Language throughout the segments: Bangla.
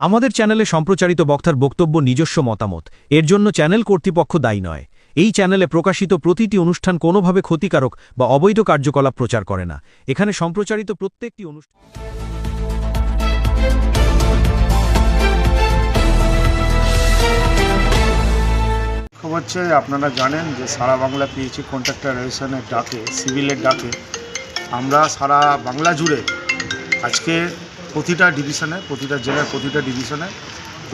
আমাদের চ্যানেলে সম্প্রচারিত বক্তার বক্তব্য নিজস্ব মতামত। এর জন্য চ্যানেল কর্তৃপক্ষ দায়ী নয়। এই চ্যানেলে প্রকাশিত প্রতিটি অনুষ্ঠান কোনোভাবে ক্ষতিকারক বা অবৈধ কার্যকলাপ প্রচার করে না। এখানে সম্প্রচারিত প্রত্যেকটি অনুষ্ঠান হচ্ছে আপনারা জানেন যে সারা বাংলা পিএইচি কন্ট্রাক্টর রেজিস্ট্রেশনের ডাকে, সিভিলের ডাকে। আমরা সারা বাংলা জুড়ে আজকে প্রতিটা ডিভিশনে প্রতিটা জেলার প্রতিটা ডিভিশনে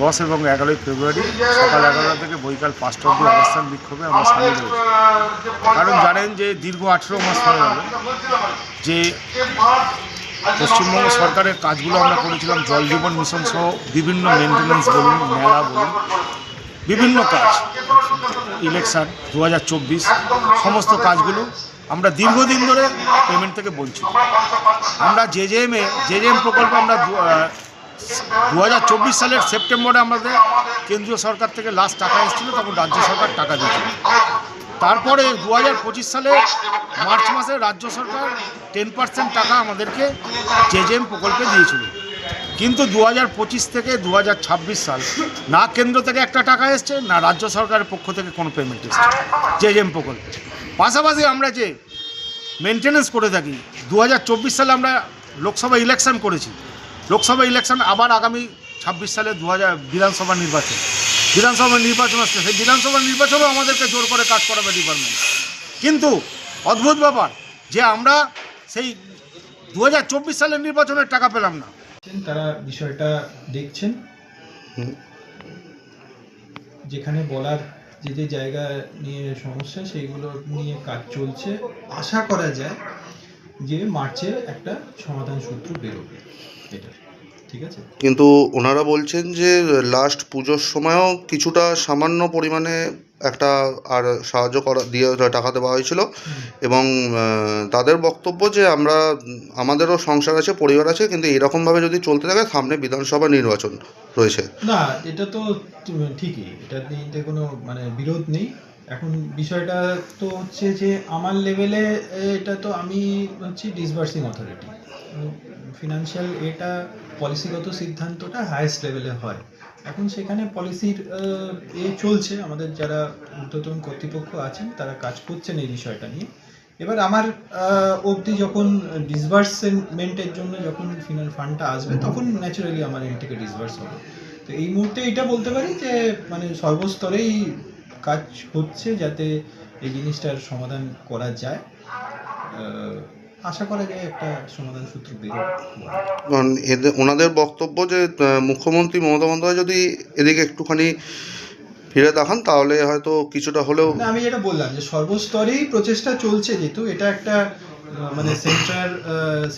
দশ এবং এগারোই ফেব্রুয়ারি সকাল এগারোটা থেকে বৈকাল পাঁচটা অব্দি অবস্থান বিক্ষোভে আমরা সামিল হয়েছি। কারণ জানেন যে দীর্ঘ আঠেরো মাস হয়ে গেল যে পশ্চিমবঙ্গ সরকারের কাজগুলো আমরা করেছিলাম, জল জীবন মিশন সহ বিভিন্ন মেনটেন্যান্স বলুন, মেলা বলুন, বিভিন্ন কাজ ইলেকশন দু সমস্ত কাজগুলো আমরা দীর্ঘদিন ধরে পেমেন্ট থেকে বলছি আমরা জে জে এমে জে জে এম প্রকল্প আমরা দু হাজার চব্বিশ সালের সেপ্টেম্বরে আমাদের কেন্দ্রীয় সরকার থেকে লাস্ট টাকা এসেছিল, তখন রাজ্য সরকার টাকা দিয়েছিল। তারপরে দু হাজার পঁচিশ সালে মার্চ মাসে রাজ্য সরকার টেন পার্সেন্ট টাকা আমাদেরকে জে জে এম প্রকল্পে দিয়েছিল। কিন্তু দু হাজার পঁচিশ থেকে দু হাজার ছাব্বিশ সাল না কেন্দ্র থেকে একটা টাকা এসছে, না রাজ্য সরকারের পক্ষ থেকে কোনো পেমেন্ট এসছে। জেজেম প্রকল্পে। পাশাপাশি আমরা যে মেনটেনেন্স করে থাকি দু হাজার চব্বিশ সালে আমরা লোকসভা ইলেকশন করেছি। লোকসভা ইলেকশন আবার আগামী ছাব্বিশ সালে দু হাজার বিধানসভা নির্বাচন। বিধানসভা নির্বাচন আসছে সেই বিধানসভা নির্বাচনেও আমাদেরকে জোর করে কাজ করাবে ডিপার্টমেন্ট কিন্তু অদ্ভুত ব্যাপার যে আমরা সেই দু হাজার চব্বিশ সালের নির্বাচনের টাকা পেলাম না। তারা বিষয়টা দেখছেন। যেখানে বলার যে যে জায়গা নিয়ে সমস্যা, সেইগুলো নিয়ে কাজ চলছে। আশা করা যায় যে মার্চে একটা সমাধান সূত্র বেরোবে। এটা ঠিক আছে? কিন্তু ওনারা বলছেন যে লাস্ট পুজোর সময়ও কিছুটা সামান্য পরিমাণে একটা আর সাহায্য করা দিয়ে টাকা দেওয়া হয়েছিল। এবং তাদের বক্তব্য যে আমরা আমাদেরও সংসার আছে পরিবার আছে কিন্তু এরকমভাবে যদি চলতে থাকে সামনে বিধানসভা নির্বাচন রয়েছে। না এটা তো ঠিকই। এটা নিয়ে কোনো মানে বিরোধ নেই। এখন বিষয়টা তো হচ্ছে যে আমার লেভেলে এটা তো আমি হচ্ছি ডিসবার্সিং অথরিটি ফিনান্সিয়াল এটা পলিসিগত সিদ্ধান্তটা হায়েস্ট লেভেলে হয়। এখন সেখানে পলিসির এ চলছে। আমাদের যারা ঊর্ধ্বতন কর্তৃপক্ষ আছেন, তারা কাজ করছেন এই বিষয়টা নিয়ে। এবার আমার অবধি যখন ডিসবার্সমেন্টের জন্য যখন ফিনাল ফান্ডটা আসবে, তখন ন্যাচারালি আমার এন থেকে ডিসবার্স হবে। তো এই মুহূর্তে এটা বলতে পারি যে মানে সর্বস্তরেই কাজ হচ্ছে যাতে এই জিনিসটার সমাধান করা যায়। আশা করা যায় একটা সমাধান সূত্র কারণ এদের ওনাদের বক্তব্য যে মুখ্যমন্ত্রী মমতা বন্দ্যোপাধ্যায় যদি এদিকে একটুখানি ফিরে দেখান তাহলে হয়তো কিছুটা হলেও না আমি যেটা বললাম যে সর্বস্তরেই প্রচেষ্টা চলছে যেহেতু এটা একটা মানে central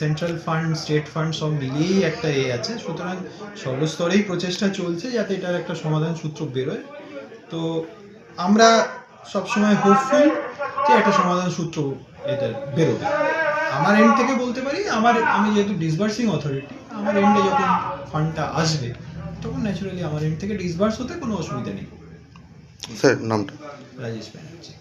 central fund state fund সব মিলিয়েই একটা এ আছে। সুতরাং সর্বস্তরেই প্রচেষ্টা চলছে যাতে এটার একটা সমাধান সূত্র বেরোয়। তো আমরা সবসময় হোপফুল যে একটা সমাধান সূত্র এটা বেরোবে। আমার এন্ড থেকে বলতে পারি আমার আমি যেহেতু ডিসবার্সিং অথরিটি আমার এন্ডে যখন ফান্ডটা আসবে তখন ন্যাচুরালি আমার এন্ড থেকে ডিসবার্স হতে কোনো অসুবিধা নেই। স্যার নামটা? রাজেশ ব্যানার্জি।